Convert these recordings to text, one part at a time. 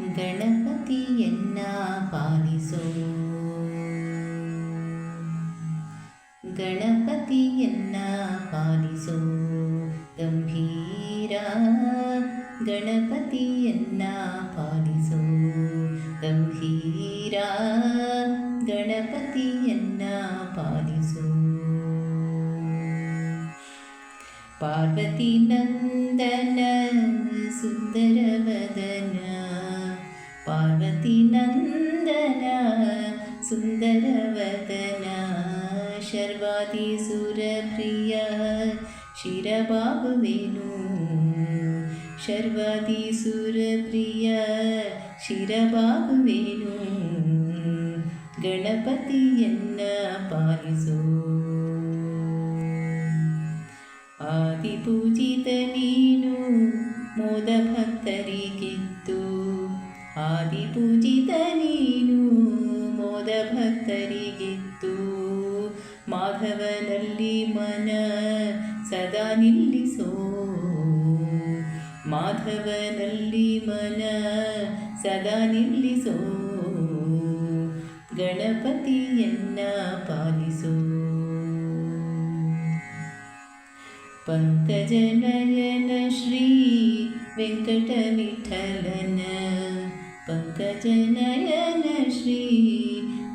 ಗಣಪತಿಯನ್ನ ಪಾಲಿಸೋ. ಗಣಪತಿಯನ್ನ ಪಾಲಿಸೋ. ಗಂಭೀರ ಗಣಪತಿಯನ್ನ ಪಾಲಿಸೋ. ಗಂಭೀರ ಗಣಪತಿಯನ್ನ ಪಾಲಿಸೋ. ಪಾರ್ವತಿ ನಂದನ ಪಾರ್ವತಿ ನಂದನ ಸುಂದರವದನ ಶರ್ವಾದಿ ಸುರಪ್ರಿಯ ಶಿರಬಾಗುವೆನು ಶರ್ವಾದಿ ಸುರಪ್ರಿಯ ಶಿರಬಾಗುವೆನು ಗಣಪತಿಯನ್ನ ಪಾಲಿಸೋ ಆದಿಪೂಜಿತ ನೀನು ಮೋದ ಭಕ್ತರಿಗಿತ್ತು ಆದಿಪೂಜಿತ ನೀನು ಮೋದ ಭಕ್ತರಿಗಿತ್ತು ಮಾಧವನಲ್ಲಿ ಮನ ಸದಾ ನಿಲ್ಲಿಸೋ. ಮಾಧವನಲ್ಲಿ ಮನ ಸದಾ ನಿಲ್ಲಿಸೋ. ಗಣಪತಿಯನ್ನ ಪಾಲಿಸೋ. ಪಂಕಜನಯನ ಶ್ರೀ ವೆಂಕಟವಿಠಲನ ಪಂಕಜನಯನ ಶ್ರೀ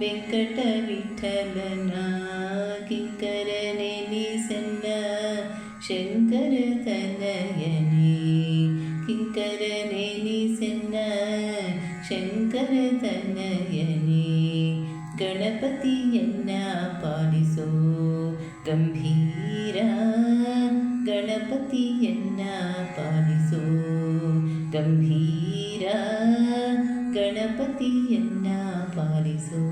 ವೆಂಕಟವಿಠಲನ ಕಿಂಕರನೆ ನಿಸನ್ನ ಶಂಕರ ತನಯನೇ ಕಿಂಕರನೆ ನಿಸನ್ನ ಶಂಕರ ತನಯನೇ ಗಣಪತಿಯನ್ನ ಪಾಲಿಸೋ ಗಂಭೀರ ಗಣಪತಿಯನ್ನ ಪಾಲಿಸೋ ಗಂಭೀರ ഗണപതി എന്നാ പാലിസോ